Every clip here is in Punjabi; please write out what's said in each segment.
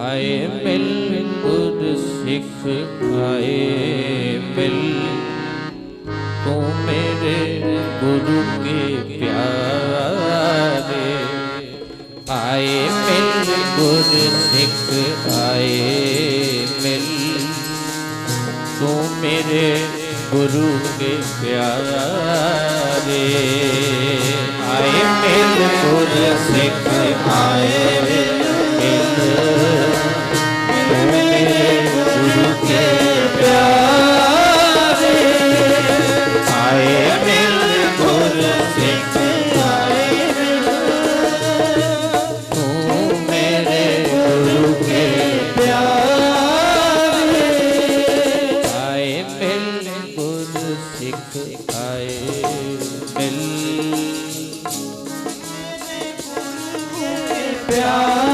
ਆਏ ਮਿਲ ਗੁਰ ਸਿੱਖ ਆਏ ਮਿਲ। ਤੂੰ ਮੇਰੇ ਗੁਰੂ ਕੇ ਪਿਆਰੇ। ਆਏ ਮਿਲ ਗੁਰ ਸਿੱਖ ਆਏ ਮਿਲ। ਤੂੰ ਮੇਰੇ ਗੁਰੂ ਕੇ ਪਿਆਰੇ। ਆਏ ਮਿਲ ਗੁਰ ਸਿੱਖ ਆਏ प्यार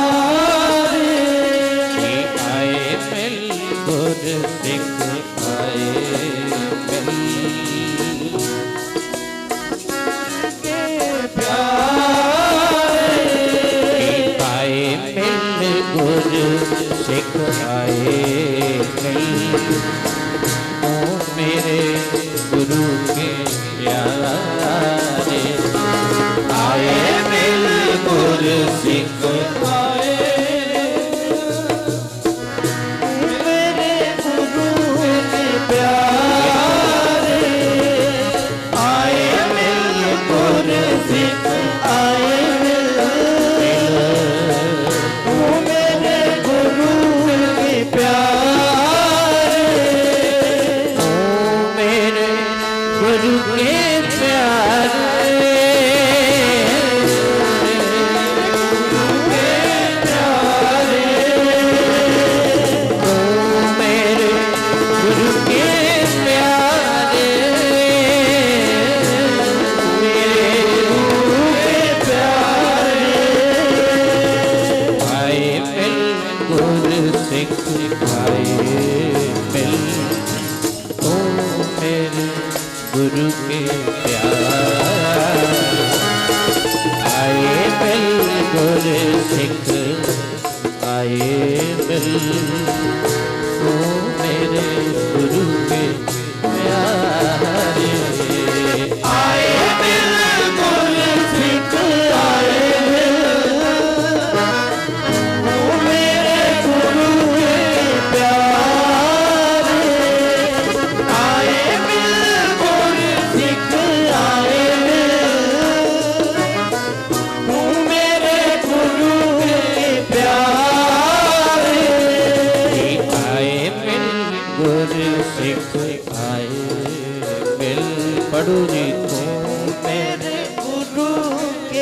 ਸਿੱਖ ਖਾਏ ਮਿਲ। ਗੁਰੂ ਕੇ ਪਿਆਰ। ਆਏ ਮਿਲ ਗੁਰ ਸਿੱਖ ਆਏ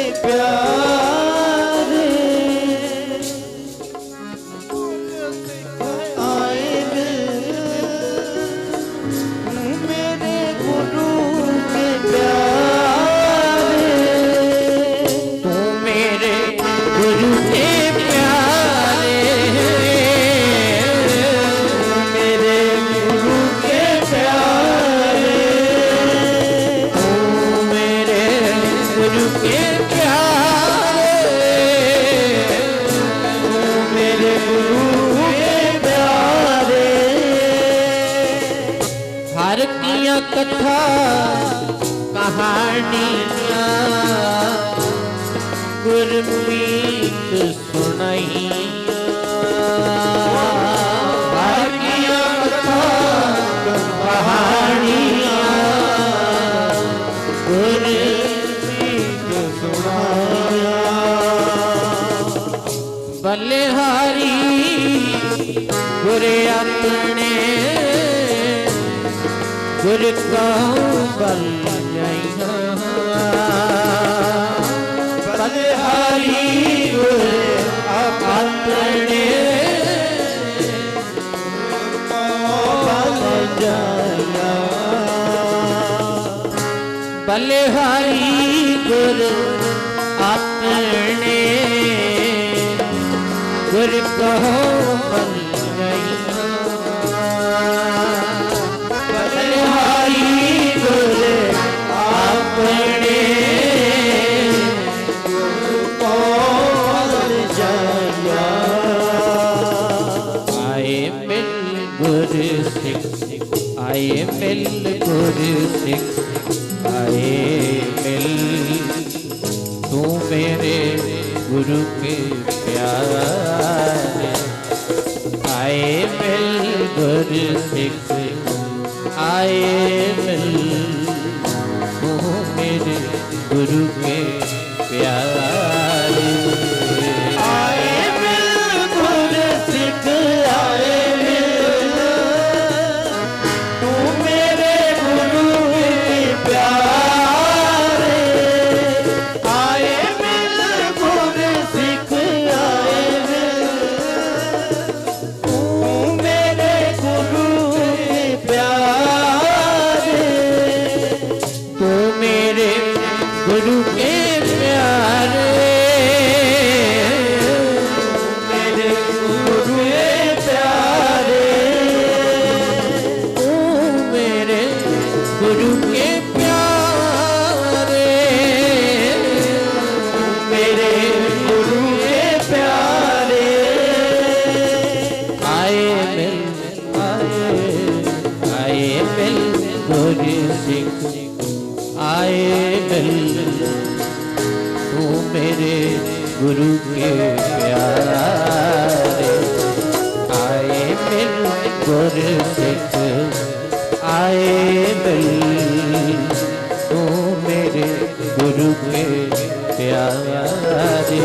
Olímpia. कथा कहानियाँ गुरमीत सुनाई được giáo bằng nhảy பலஹரி அப்பனே பலஹரி குரு அப்பனே குரு கோ ਆਏ ਮਿਲ ਗੁਰ ਸਿੱਖ, ਆਏ ਮਿਲ। ਤੂੰ ਮੇਰੇ ਗੁਰੂ ਕੇ ਪਿਆਰੇ। ਆਏ ਮਿਲ ਗੁਰ ਸਿੱਖ, ਆਏ ਗੁਰੂ ਕੇ ਪਿਆਰੇ, ਮੇਰੇ ਗੁਰੂ ਕੇ ਪਿਆਰੇ। ਤੂੰ ਮੇਰੇ ਗੁਰੂ ਕੇ ਪਿਆਰੇ, ਮੇਰੇ ਗੁਰੂ ਕੇ ਪਿਆਰੇ। ਆਏ ਮਿਲ, ਆਏ ਆਏ ਮਿਲ ਗੁਰੂ ਸਿੱਖ ਆਏ ਮਿਲ ਤੂੰ ਮੇਰੇ ਗੁਰੂ ਕੇ ਪਿਆਰੇ। ਆਏ ਮਿਲ ਗੁਰੂ ਸਿੱਖ, ਆਏ ਮਿਲ ਤੂੰ ਮੇਰੇ ਗੁਰੂ ਕੇ ਪਿਆਰੇ।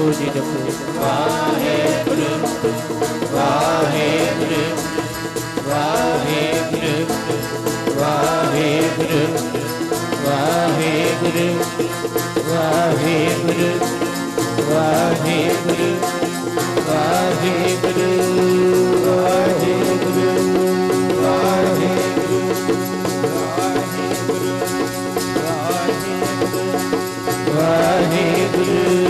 ਜਪੋ ਜੀ ਜਪੋ ਵਾਹਿਗੁਰੂ ਵਾਹਿਗੁਰੂ ਵਾਹਿਗੁਰੂ ਵਾਹਿਗੁਰੂ ਵਾਹਿਗੁਰੂ ਵਾਹਿਗੁਰੂ ਵਾਹਿਗੁਰੂ ਵਾਹਿਗੁਰੂ ਵਾਹਿਗੁਰੂ ਵਾਹਿਗੁਰੂ ਵਾਹਿਗੁਰੂ ਵਾਹਿਗੁਰੂ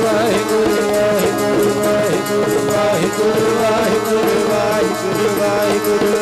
Guru